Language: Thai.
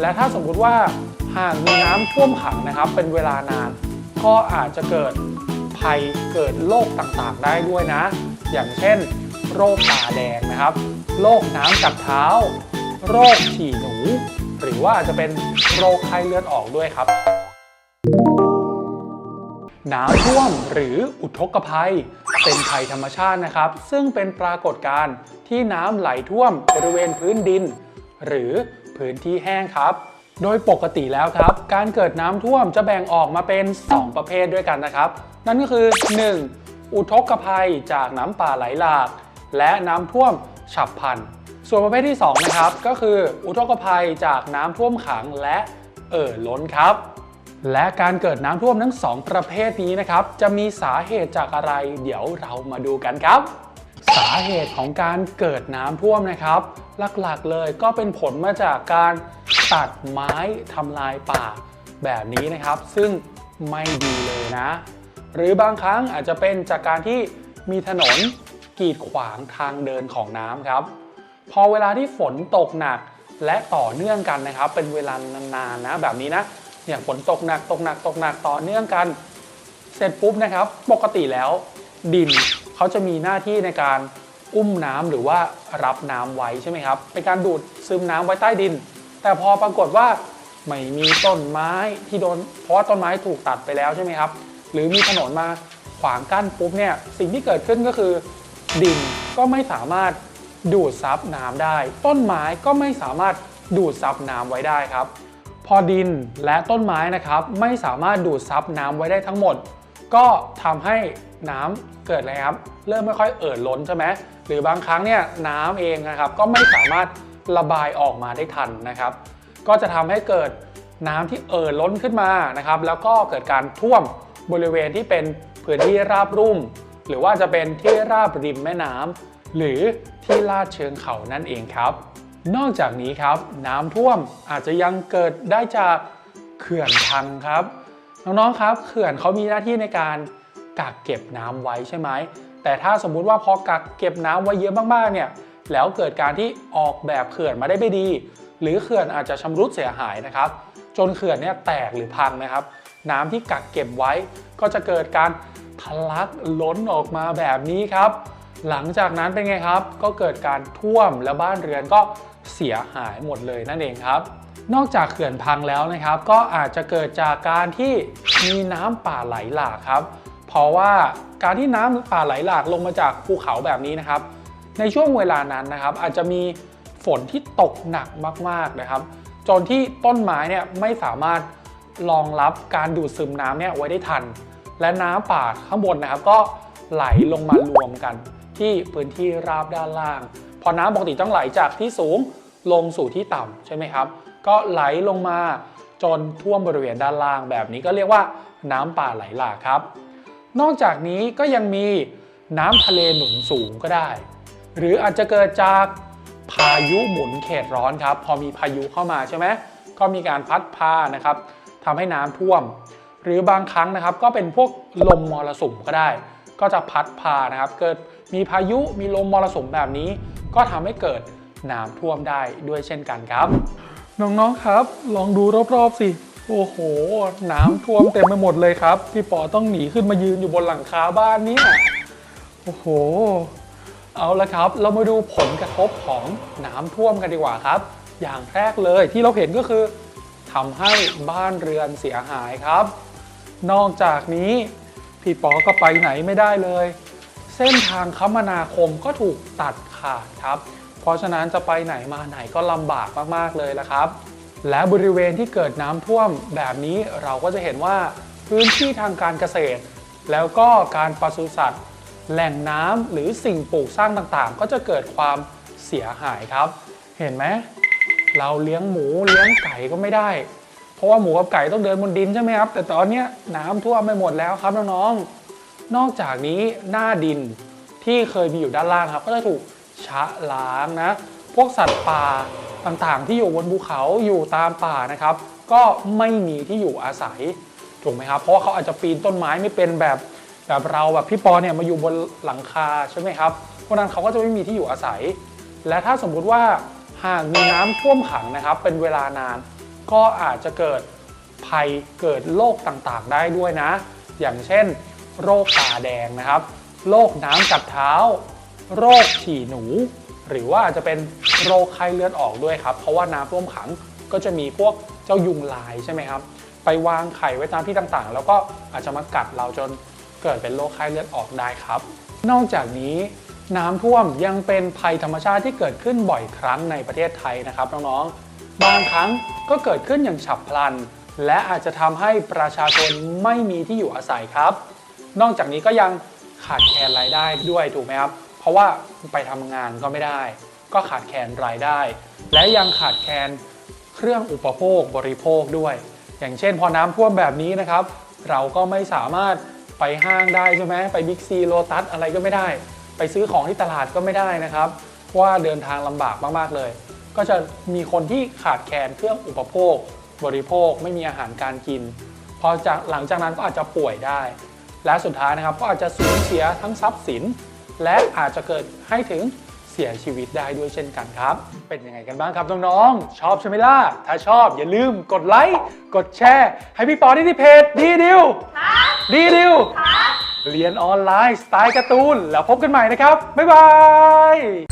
และถ้าสมมุติว่าหากมีน้ำท่วมขังนะครับ เป็นเวลานาน ก็อาจจะเกิดภัยเกิดโรคต่างๆ ได้ด้วยนะ อย่างเช่น โรคตาแดงนะครับโรคน้ำกัดเท้า โรคฉี่หนู หรือว่าอาจจะเป็นโรคไข้เลือดออกด้วยครับน้ำท่วมหรืออุทกภัย เป็นภัยธรรมชาตินะครับ ซึ่งเป็นปรากฏการณ์ที่น้ำไหลท่วมบริเวณพื้นดิน หรือ พื้นที่แห้งครับ โดยปกติแล้วครับ การเกิดน้ำท่วมจะแบ่งออกมาเป็น 2 ประเภทด้วยกันนะครับ นั่นก็คือ 1. อุทกภัยจากน้ำป่าไหลหลาก และน้ำท่วมฉับพลัน ส่วนประเภทที่ 2 นะครับ ก็คือ อุทกภัยจากน้ำท่วมขังและเอ่อล้นครับ และการเกิดน้ำท่วมทั้งสองประเภทนี้นะครับ จะมีสาเหตุจากอะไร เดี๋ยวเรามาดูกันครับ สาเหตุของการเกิดน้ำท่วมนะครับ หลักๆเลยก็เป็นผลมาจากการตัดไม้ทำลายป่าแบบนี้นะครับ ซึ่งไม่ดีเลยนะ หรือบางครั้งอาจจะเป็นจากการที่มีถนนกีดขวางทางเดินของน้ำครับ พอเวลาที่ฝนตกหนักและต่อเนื่องกันนะครับ เป็นเวลานานๆนะแบบนี้นะอย่างฝนตกหนักตกหนักตกหนักต่อเนื่องกัน เสร็จปุ๊บนะครับ ปกติแล้วดิน เขาจะมีหน้าที่ในการอุ้มน้ำหรือว่ารับน้ำไว้ใช่ไหมครับ เป็นการดูดซึมน้ำไว้ใต้ดิน แต่พอปรากฏว่าไม่มีต้นไม้ที่โดน เพราะว่าต้นไม้ถูกตัดไปแล้วใช่ไหมครับ หรือมีถนนมาขวางกั้นปุ๊บเนี่ยสิ่งที่เกิดขึ้นก็คือดินก็ไม่สามารถดูดซับน้ำได้ ต้นไม้ก็ไม่สามารถดูดซับน้ำไว้ได้ครับ พอดินและต้นไม้นะครับไม่สามารถดูดซับน้ำไว้ได้ทั้งหมด ก็ทำให้น้ำเกิดอะไรครับ เริ่มไม่ค่อยเอ่อล้นใช่ไหมหรือบางครั้งเนี่ยน้ำเองนะครับ ก็ไม่สามารถระบายออกมาได้ทันนะครับ ก็จะทำให้เกิดน้ำที่เอ่อล้นขึ้นมานะครับ แล้วก็เกิดการท่วมบริเวณที่เป็นพื้นที่ราบรุ่ม หรือว่าจะเป็นที่ราบริมแม่น้ำหรือที่ลาดเชิงเขานั่นเองครับ นอกจากนี้ครับ น้ำท่วมอาจจะยังเกิดได้จากเขื่อนพังครับ น้องๆครับเขื่อนเขามีหน้าที่ในการกักเก็บน้ำไว้ใช่ไหมแต่ถ้าสมมุติว่าพอกักเก็บน้ำไว้เยอะมากๆเนี่ยแล้วเกิดการที่ออกแบบเขื่อนมาได้ไม่ดี หรือเขื่อนอาจจะชำรุดเสียหายนะครับ จนเขื่อนเนี่ยแตกหรือพังนะครับ น้ำที่กักเก็บไว้ ก็จะเกิดการทะลักล้นออกมาแบบนี้ครับ หลังจากนั้นเป็นไงครับ ก็เกิดการท่วมและบ้านเรือนก็เสียหายหมดเลยนั่นเองครับ นอกจากเขื่อนพังแล้วนะครับ ก็อาจจะเกิดจากการที่มีน้ำป่าไหลหลากครับ เพราะว่าการที่น้ำป่าไหลหลากลงมาจากภูเขาแบบนี้นะครับ ในช่วงเวลานั้นนะครับ อาจจะมีฝนที่ตกหนักมากๆนะครับ จนที่ต้นไม้เนี่ยไม่สามารถรองรับการดูดซึมน้ำเนี่ยไว้ได้ทัน และน้ำป่าข้างบนนะครับ ก็ไหลลงมารวมกัน ที่พื้นที่ราบด้านล่าง พอน้ำปกติต้องไหลจากที่สูงลงสู่ที่ต่ำใช่ไหมครับ ก็ไหลลงมาจนท่วมบริเวณด้านล่างแบบนี้ก็เรียกว่าน้ำป่าไหลหลากครับ นอกจากนี้ก็ยังมีน้ำทะเลหนุนสูงก็ได้ หรืออาจจะเกิดจากพายุหมุนเขตร้อนครับ พอมีพายุเข้ามาใช่ไหมก็มีการพัดพานะครับทำให้น้ำท่วม หรือบางครั้งนะครับก็เป็นพวกลมมรสุมก็ได้ ก็จะพัดพานะครับ เกิดมีพายุมีลมมรสุมแบบนี้ ก็ทำให้เกิดน้ำท่วมได้ด้วยเช่นกันครับ น้องๆครับ ลองดูรอบๆสิ โอ้โห น้ำท่วมเต็มไปหมดเลยครับ พี่ปอต้องหนีขึ้นมายืนอยู่บนหลังคาบ้านเนี่ย โอ้โห เอาละครับ เรามาดูผลกระทบของน้ำท่วมกันดีกว่าครับ อย่างแรกเลยที่เราเห็นก็คือทำให้บ้านเรือนเสียหายครับ นอกจากนี้พี่ปอก็ไปไหนไม่ได้เลย เส้นทางคมนาคมก็ถูกตัดขาดครับ เพราะฉะนั้นจะไปไหนมาไหนก็ลำบากมากๆเลยละครับ และบริเวณที่เกิดน้ำท่วมแบบนี้เราก็จะเห็นว่าพื้นที่ทางการเกษตร แล้วก็การปศุสัตว์ แหล่งน้ำหรือสิ่งปลูกสร้างต่างๆ ก็จะเกิดความเสียหายครับ เห็นไหมเราเลี้ยงหมูเลี้ยงไก่ก็ไม่ได้ เพราะว่าหมูกับไก่ต้องเดินบนดินใช่ไหมครับ แต่ตอนนี้น้ำท่วมไปหมดแล้วครับน้องๆนอกจากนี้หน้าดินที่เคยมีอยู่ด้านล่างครับ ก็จะถูก ชะล้างนะ พวกสัตว์ป่าต่างๆ ที่อยู่บนภูเขาอยู่ตามป่านะครับ ก็ไม่มีที่อยู่อาศัยถูกไหมครับ เพราะเขาอาจจะปีนต้นไม้ไม่เป็นแบบแบบเราแบบพี่ปอเนี่ยมาอยู่บนหลังคาใช่ไหมครับเพราะนั้นเขาก็จะไม่มีที่อยู่อาศัย และถ้าสมมุติว่าหากมีน้ำท่วมขังนะครับ เป็นเวลานาน ก็อาจจะเกิดภัยเกิดโรคต่างๆ ได้ด้วยนะ อย่างเช่น โรคตาแดงนะครับ โรคน้ำกัดเท้า โรคฉี่หนู หรือว่าจจะเป็นโรคไข้เลือดออกด้วยครับ เพราะว่าน้ำท่วมขังก็จะมีพวกเจ้ายุงลายใช่ไหมครับ ไปวางไข่ไว้ตามที่ต่างๆ แล้วก็อาจจะมากัดเราจนเกิดเป็นโรคไข้เลือดออกได้ครับ นอกจากนี้น้ำท่วมยังเป็นภัยธรรมชาติที่เกิดขึ้นบ่อยครั้งในประเทศไทยนะครับน้องๆ บางครั้งก็เกิดขึ้นอย่างฉับพลัน และอาจจะทำให้ประชาชนไม่มีที่อยู่อาศัยครับ นอกจากนี้ก็ยังขาดแคลนรายได้ด้วยถูกไหมครับ เพราะว่าไปทำงานก็ไม่ได้ ก็ขาดแคลนรายได้ และยังขาดแคลนเครื่องอุปโภคบริโภคด้วย อย่างเช่น พอน้ำท่วมแบบนี้นะครับ เราก็ไม่สามารถไปห้างได้ใช่ไหมไปบิ๊กซีโลตัสอะไรก็ไม่ได้ ไปซื้อของที่ตลาดก็ไม่ได้นะครับว่าเดินทางลำบากมากๆเลย ก็จะมีคนที่ขาดแคลนเครื่องอุปโภค บริโภคไม่มีอาหารการกินพอจากหลังจากนั้นก็อาจจะป่วยได้ และสุดท้ายนะครับก็อาจจะสูญเสียทั้งทรัพย์สิน และอาจจะเกิดให้ถึงเสียชีวิตได้ด้วยเช่นกันครับ เป็นยังไงกันบ้างครับน้องๆ ชอบใช่ไหมล่ะ ถ้าชอบอย่าลืมกดไลค์ กดแชร์ ให้พี่ปอที่ที่เพจดีดิวดีดิวเรียนออนไลน์สไตล์การ์ตูน แล้วพบกันใหม่นะครับ บ๊ายบาย